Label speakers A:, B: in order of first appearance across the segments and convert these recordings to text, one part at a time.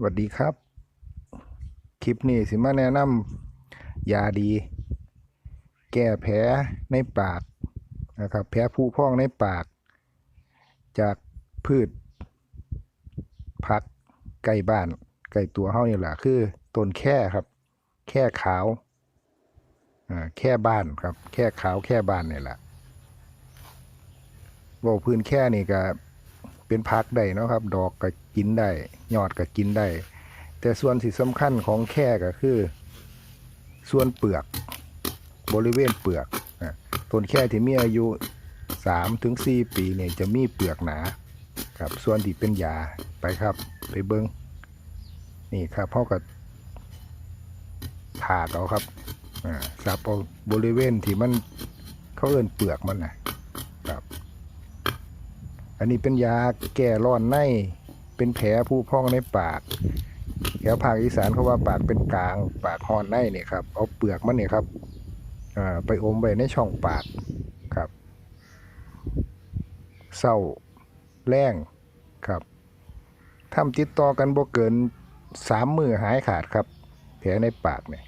A: สวัสดีครับ คลิปนี้สิมาแนะนำยาดี แก้แผลในปากนะครับ แผลผุพองในปาก จากพืชผักใกล้บ้านใกล้ตัวเฮานี่แหละคือต้นแค่ครับ แค่ขาวอ่าแค่บ้านครับ แค่ขาวแค่บ้านนี่แหละเว่พื้นแค่นี่ก็ เป็นผักได้เนาะครับ ดอกก็กินได้ยอดก็กินได้ แต่ส่วนที่สำคัญของแค่ก็คือ ส่วนเปลือก บริเวณเปลือกอะต้นแค่ที่มีอายุ3ถึง4ปีเนี่ยจะมีเปลือกหนาครับส่วนที่เป็นยาไปครับ ไปเบิงนี่ครับเขากับถากเอาครับอ่าสับเอาบริเวณที่มันเขาเอินเปลือกมันนะ อันนี้เป็นยาแก้ร้อนใน เป็นแผลผู้พองในปาก แถวภาคอีสานเขาว่าปากเป็นกลาง ปากหอนในเนี่ยครับ เอาเปลือกมันเนี่ยครับไปอมไว้ในช่องปากครับเศร้าแรงครับทำติดต่อกันบ่เกินสามมือหายขาดครับ แผลในปากเนี่ย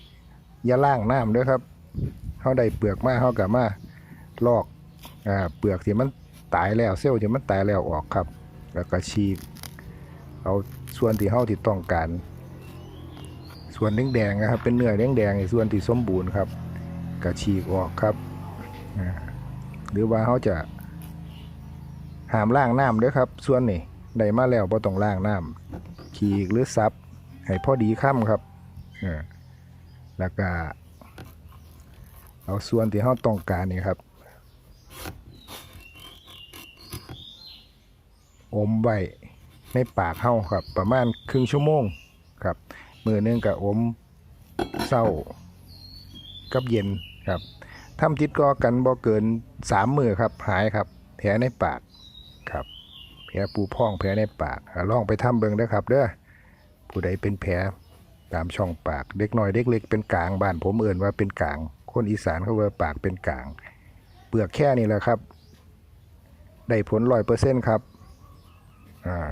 A: อย่าล่างน้ำด้วยครับเขาได้เปลือกมาเขากับมาลอกอเปลือกที่มัน ตายแล้วเซลล์ที่มันตายแล้วออกครับ แล้วก็ฉีกเอาส่วนที่เฮาที่ต้องการ ส่วนแดงๆนะครับ เป็นเนื้อแดงๆในส่วนที่สมบูรณ์ครับก็ฉีกออกครับหรือว่าเขาจะหามล่างน้ำด้วยครับ ส่วนนี่ได้มาแล้วบ่ต้องล่างน้ำขีกหรือซับให้พอดีค่ำครับแล้วก็เอาส่วนที่เราต้องการนี่ครับ อมไว้ในปากเฮาครับ ประมาณครึ่งชั่วโมงครับ มือหนึงกับอมเศร้ากับเย็นครับทำติดก็กันบ่เกินสามมือครับ หายครับ แผลในปากครับ แผลปูพองแผลในปากลองไปทำเบิ่งเด้อครับ เด้อผู้ใดเป็นแผลตามช่องปากเด็กน้อยเด็กเล็กเป็นกลางบ้านผมเอื่นว่าเป็นกลาง คนอีสานเขาว่าปากเป็นกลาง เปลือกแค่นี้แหละครับ ได้ผลร้อยเปอร์เซ็นต์ครับ อ่า